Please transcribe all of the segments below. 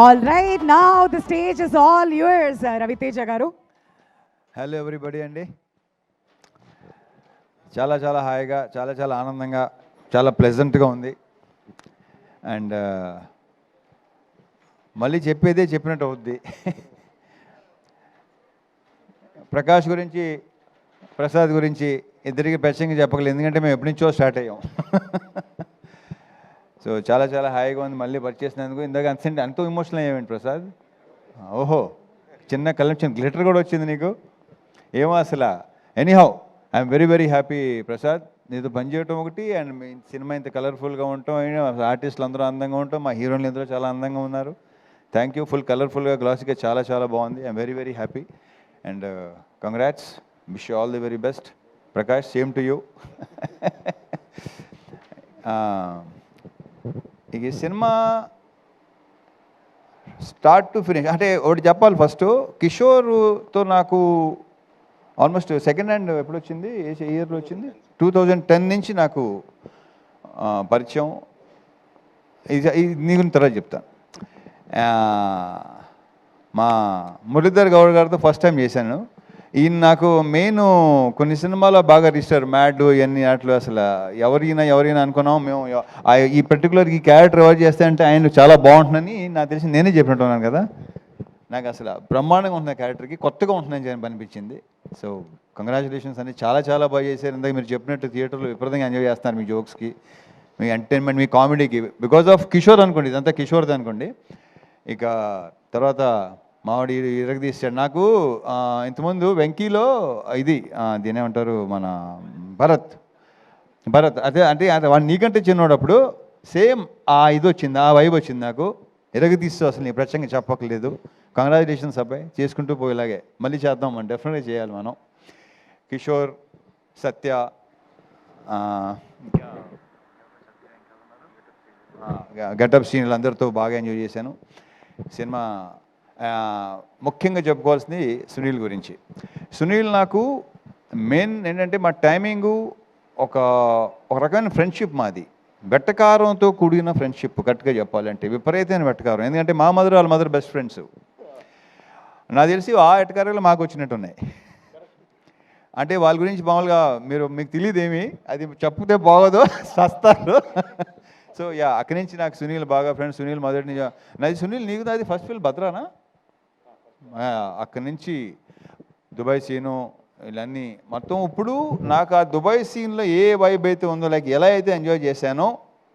All right now the stage is all yours Ravi Teja garu hello everybody అండి. చాలా చాలా హాయిగా చాలా చాలా ఆనందంగా చాలా ప్లెజెంట్గా ఉంది. అండ్ uh, మళ్ళీ చెప్పేదే చెప్పినట్టు అవుద్ది. ప్రకాష్ గురించి ప్రసాద్ గురించి ఇద్దరికి ప్రత్యేకంగా చెప్పగలేదు ఎందుకంటే మేము ఎప్పటి నుంచో స్టార్ట్ అయ్యాం. సో చాలా చాలా హాయిగా ఉంది. మళ్ళీ పర్చేసినందుకు ఇందాక అంత అంత ఇమోషనల్ అయ్యామండి ప్రసాద్? ఓహో చిన్న కలెక్షన్ చిన్న గ్లిటర్ కూడా వచ్చింది నీకు? ఏమో అసలు? Anyhow I'm very very happy Prasad. నీతో పనిచేయటం ఒకటి అండ్ మీ సినిమా ఇంత కలర్ఫుల్గా ఉండటం ఆర్టిస్టులు అందరూ అందంగా ఉంటాం మా హీరోయిన్లు అందరూ చాలా అందంగా ఉన్నారు. థ్యాంక్ యూ ఫుల్ కలర్ఫుల్గా గ్లాసీగా చాలా చాలా బాగుంది. I'm very very happy and congrats wish all the very best Prakash same to you ఇక ఈ సినిమా స్టార్ట్ టు ఫినిష్. అంటే ఒకటి చెప్పాలి ఫస్ట్. కిషోర్తో నాకు ఆల్మోస్ట్ సెకండ్ హ్యాండ్ ఎప్పుడు వచ్చింది ఏ ఇయర్లో వచ్చింది? టూ థౌజండ్ టెన్ నుంచి నాకు పరిచయం. ఇది ఇది గురించి తర్వాత చెప్తాను మా మురళీధర్ గౌడ్ గారితో ఫస్ట్ టైం చేశాను. ఈయన నాకు మెయిన్ కొన్ని సినిమాలో బాగా రిజిస్టర్ మ్యాడ్ ఇవన్నీ అట్లు అసలు ఎవరైనా ఎవరైనా అనుకున్నాం మేము ఆ ఈ పర్టికులర్ ఈ క్యారెక్టర్ ఎవరు చేస్తే అంటే ఆయన చాలా బాగుంటుందని నాకు తెలిసి నేనే చెప్పినట్టున్నాను కదా. నాకు అసలు బ్రహ్మాండంగా ఉంటుంది క్యారెక్టర్కి కొత్తగా ఉంటుందని చెప్పి అనిపించింది. సో కంగ్రాచులేషన్స్ అని చాలా చాలా బాగా చేశారు. ఇందాక మీరు చెప్పినట్టు థియేటర్లో విపరీతంగా ఎంజాయ్ చేస్తున్నారు మీ జోక్స్కి మీ ఎంటర్టైన్మెంట్ మీ కామెడీకి బికాజ్ ఆఫ్ కిషోర్ అనుకోండి ఇదంతా కిషోర్ది అనుకోండి. ఇక తర్వాత మావాడి ఇరగదీశాడు. నాకు ఇంతకుముందు వెంకీలో ఇది దీనేమంటారు మన భరత్ భరత్ అదే అంటే వాడు నీకంటే చిన్నోడప్పుడు సేమ్ ఆ ఇది వచ్చింది ఆ వైబ్ వచ్చింది నాకు. ఎరగదీస్తూ అసలు నీ ప్రత్యేకంగా చెప్పక్కర్లేదు. కంగ్రాచులేషన్స్ అబ్బాయి చేసుకుంటూ పోయేలాగే. మళ్ళీ చేద్దాం మనం డెఫినెట్గా చేయాలి మనం. కిషోర్ సత్య ఆ, గెటప్ సీన్లు అందరితో బాగా ఎంజాయ్ చేశాను. సినిమా ముఖ్యంగా చెప్పుకోవాల్సింది సునీల్ గురించి. సునీల్ నాకు మెయిన్ ఏంటంటే మా టైమింగు ఒక ఒక రకమైన ఫ్రెండ్షిప్ మాది. వెట్టకారంతో కూడిన ఫ్రెండ్షిప్ గట్టిగా చెప్పాలంటే విపరీతమైన వెట్టకారం ఎందుకంటే మా మదర్ వాళ్ళ మదర్ బెస్ట్ ఫ్రెండ్స్ నాకు తెలిసి ఆ ఎట్టకారాలు మాకు వచ్చినట్టు ఉన్నాయి అంటే వాళ్ళ గురించి మామూలుగా మీరు మీకు తెలియదు ఏమి అది చెప్తే బాగోదు సస్తారు. సో యా అక్కడి నుంచి నాకు సునీల్ బాగా ఫ్రెండ్ సునీల్ మొదటి నుంచి నాది సునీల్ నీకు నాది ఫస్ట్ ఫిల్ భద్రానా? అక్కడి నుంచి దుబాయ్ సీను ఇవన్నీ మొత్తం ఇప్పుడు నాకు ఆ దుబాయ్ సీన్లో ఏ వైబ్ అయితే ఉందో లైక్ ఎలా అయితే ఎంజాయ్ చేశానో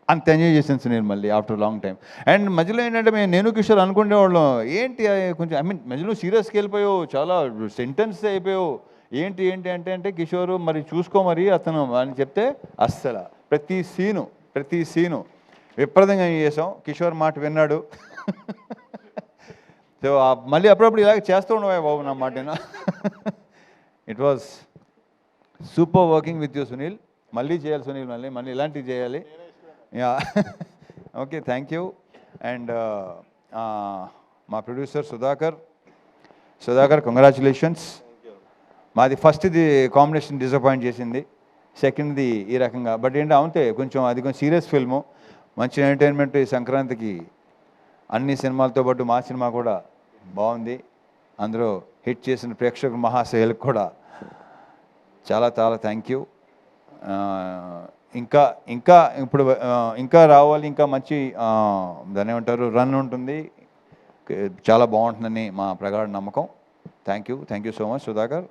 అంత ఎంజాయ్ చేశాను సునీల్ మళ్ళీ ఆఫ్టర్ లాంగ్ టైం అండ్ మధ్యలో ఏంటంటే మేము నేను కిషోర్ అనుకునేవాళ్ళం ఏంటి కొంచెం ఐ మీన్ మధ్యలో సీరియస్కి వెళ్ళిపోయావు చాలా సెంటెన్స్ అయిపోయావు. ఏంటి ఏంటి అంటే అంటే కిషోర్ మరి చూసుకో మరి అతను అని చెప్తే అస్సలు. ప్రతి సీను ప్రతి సీను విపరీతంగా చేసాం? కిషోర్ మాట విన్నాడు. మళ్ళీ అప్పుడప్పుడు ఇలాగ చేస్తూ ఉండవే బాబు నా మాట it was super working with you Sunil మళ్ళీ చేయాలి సునీల్ మళ్ళీ మళ్ళీ ఇలాంటివి చేయాలి. Yeah okay thank you and మా ప్రొడ్యూసర్ సుధాకర్. సుధాకర్ కంగ్రాచులేషన్స్ మాది ఫస్ట్ది కాంబినేషన్ డిసప్పాయింట్ చేసింది. సెకండ్ది ఈ రకంగా. బట్ ఏంటి అవుతే కొంచెం అది కొంచెం సీరియస్ ఫిల్ము మంచి ఎంటర్టైన్మెంట్ ఈ సంక్రాంతికి అన్ని సినిమాలతో పాటు మా సినిమా కూడా బాగుంది. అందులో హిట్ చేసిన ప్రేక్షకుల మహాశైలకు కూడా. చాలా చాలా థ్యాంక్ యూ ఇంకా ఇంకా ఇప్పుడు ఇంకా రావాలి ఇంకా మంచి ఆ, ఏమంటారు రన్ ఉంటుంది. చాలా బాగుంటుందని మా ప్రగాఢ నమ్మకం. Thank you thank you so much Sudhakar.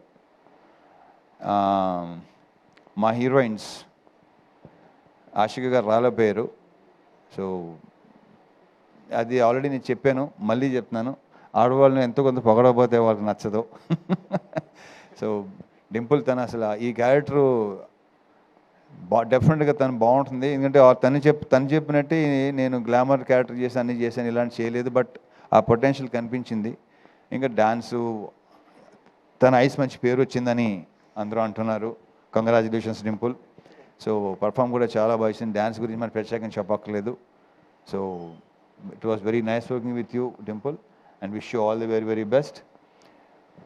మా హీరోయిన్స్ ఆశిక గారు రాలేపోయారు సో అది ఆల్రెడీ నేను చెప్పాను మళ్ళీ చెప్తున్నాను. ఆడవాళ్ళని ఎంతో కొంత పొగడకపోతే వాళ్ళకి నచ్చదు. సో డింపుల్ తను అసలు ఈ క్యారెక్టరు బా డెఫినెట్గా తను బాగుంటుంది. ఎందుకంటే తను చెప్ తను చెప్పినట్టే నేను గ్లామర్ క్యారెక్టర్ చేసి అన్ని చేశాను ఇలాంటి చేయలేదు బట్ ఆ పొటెన్షియల్ కనిపించింది. ఇంకా డాన్సు తన ఐస్ మంచి పేరు వచ్చిందని అందరూ అంటున్నారు. కంగ్రాచులేషన్స్ డింపుల్. సో పర్ఫామ్ కూడా చాలా బాగా ఇచ్చింది డ్యాన్స్ గురించి మనం ప్రత్యేకంగా చెప్పక్కర్లేదు. So it was very nice working with you Dimple and wish you all the very very best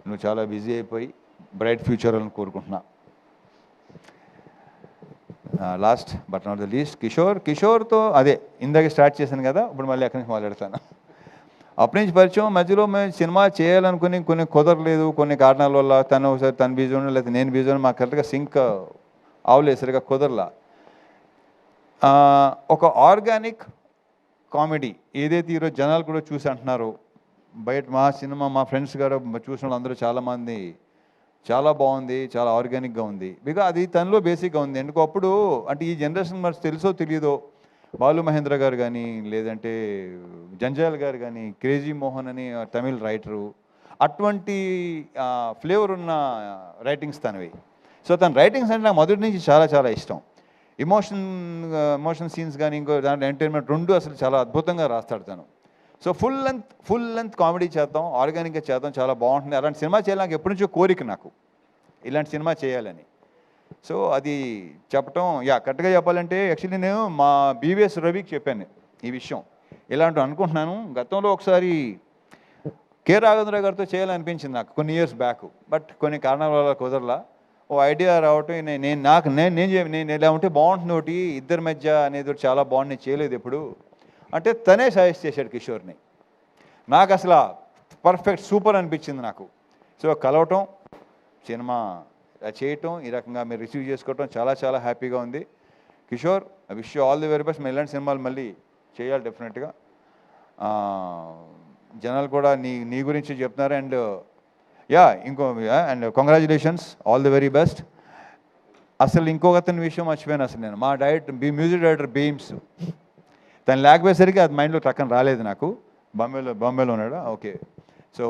నువ్వు చాలా బిజీ అయిపోయి బ్రైట్ ఫ్యూచర్ అని కోరుకుంటున్నా. Last but not the least Kishore కిషోర్తో అదే ఇందాక స్టార్ట్ చేశాను కదా ఇప్పుడు మళ్ళీ అక్కడి నుంచి మాట్లాడతాను. అప్పటి నుంచి పరిచయం మధ్యలో మేము సినిమా చేయాలనుకుని కొన్ని కుదరలేదు కొన్ని కారణాల వల్ల తను ఒకసారి తను బిజీ ఉండడం లేకపోతే నేను బిజీ ఉండడం మాకు కరెక్ట్గా సింక్ అవలేదు సరిగా కుదరలా. ఒక ఆర్గానిక్ కామెడీ ఏదైతే ఈరోజు జనాలు కూడా చూసి అంటున్నారు బయట మా సినిమా మా ఫ్రెండ్స్ గారు చూసిన వాళ్ళందరూ చాలామంది చాలా బాగుంది చాలా ఆర్గానిక్గా ఉంది. బికా అది తనలో బేసిక్గా ఉంది. ఎందుకు అప్పుడు అంటే ఈ జనరేషన్ మరి తెలుసో తెలియదో బాలు మహేంద్ర గారు కానీ లేదంటే జంజాల్ గారు కానీ క్రేజీ మోహన్ అని తమిళ్ రైటరు అటువంటి ఫ్లేవర్ ఉన్న రైటింగ్స్ తనవి. సో తన రైటింగ్స్ అంటే నాకు మొదటి నుంచి చాలా చాలా ఇష్టం. ఇమోషన్ ఎమోషన్ సీన్స్ కానీ ఇంకో దాంట్లో ఎంటర్టైన్మెంట్ రెండు అసలు చాలా అద్భుతంగా రాస్తాడు తను. So full length full length comedy చేద్దాం ఆర్గానిక్గా చేద్దాం చాలా బాగుంటుంది. అలాంటి సినిమా చేయాలి నాకు ఎప్పటి నుంచో కోరిక నాకు ఇలాంటి సినిమా చేయాలని. సో అది చెప్పటం యా కరెక్ట్గా చెప్పాలంటే యాక్చువల్లీ నేను మా బీవీఎస్ రవికి చెప్పాను ఈ విషయం. ఇలాంటి అనుకుంటున్నాను. గతంలో ఒకసారి కె రాఘవేంద్ర గారితో చేయాలనిపించింది నాకు కొన్ని ఇయర్స్ బ్యాక్ బట్ కొన్ని కారణాల వల్ల కుదరలా. ఓ ఐడియా రావటం నేను నాకు నేను నేను నేను ఎలా ఉంటే బాగుంటుంది ఒకటి ఇద్దరి మధ్య అనేది చాలా బాగుంది చేయలేదు ఎప్పుడు. అంటే తనే సజెస్ట్ చేశాడు కిషోర్ని. నాకు అసలు పర్ఫెక్ట్ సూపర్ అనిపించింది నాకు. సో కలవటం సినిమా చేయటం ఈ రకంగా మీరు రిసీవ్ చేసుకోవటం చాలా చాలా హ్యాపీగా ఉంది. Kishore I wish all the very best. ఇలాంటి సినిమాలు మళ్ళీ చేయాలి డెఫినెట్గా. జనాలు కూడా నీ నీ గురించి చెప్తున్నారు అండ్ యా ఇంకో and congratulations all the very best అసలు ఇంకొక అతని విషయం మర్చిపోయాను అసలు నేను. మా డైరెక్టర్ బీ మ్యూజిక్ డైరెక్టర్ బీమ్స్ తను లేకపోయేసరికి అది మైండ్లో టక్కన రాలేదు నాకు. బాంబేలో బాంబేలో ఉన్నాడు. ఓకే. సో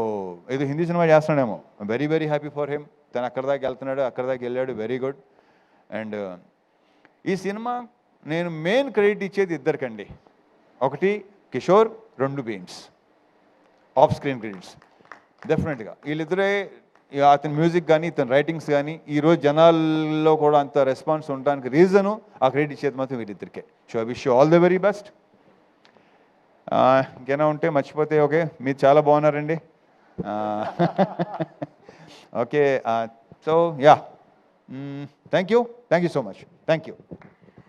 ఏదో Hindi cinema చేస్తున్నాడేమో. Very very happy for him తను అక్కడ దాకా వెళ్తున్నాడు అక్కడ దాకా వెళ్ళాడు. వెరీ గుడ్ అండ్ ఈ సినిమా నేను మెయిన్ క్రెడిట్ ఇచ్చేది ఇద్దరికండి. ఒకటి కిషోర్ రెండు బీమ్స్ ఆఫ్ స్క్రీన్ క్రెడిట్స్ డెఫినెట్గా వీళ్ళిద్దరే అతని మ్యూజిక్ కానీ ఇతని రైటింగ్స్ కానీ ఈరోజు జనాల్లో కూడా అంత రెస్పాన్స్ ఉండడానికి రీజను ఆ క్రెడిట్ ఇచ్చేది మాత్రం వీళ్ళిద్దరికే. So wish all the very best ఇంకేనా ఉంటే మర్చిపోతే ఓకే మీరు చాలా బాగున్నారండి. Okay so yeah thank you thank you so much thank you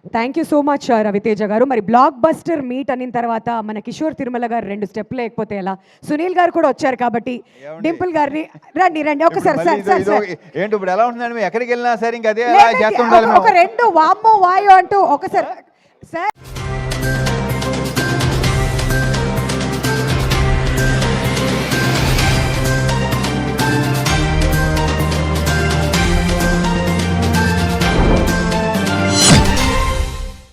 thank you so much Ravi Teja garu. మరి బ్లాక్ బస్టర్ మీట్ అనిన తర్వాత మన కిషోర్ తిరుమల గారు రెండు స్టెప్ లేకపోతే ఎలా? సునీల్ గారు కూడా వచ్చారు కాబట్టి? డింపుల్ గారిని రండి రండి. ఒకసారి ఇప్పుడు సార్ మళ్ళీ సార్ ఇదో- సార్. ఇదో- ఏంటి ఇప్పుడు ఎలా ఉంటుందండి మేము ఎక్కడికి వెళ్ళినా సరే ఇంకా అదే ఒక- రెండు వామ్మో వాయో అంటూ ఒకసారి సార్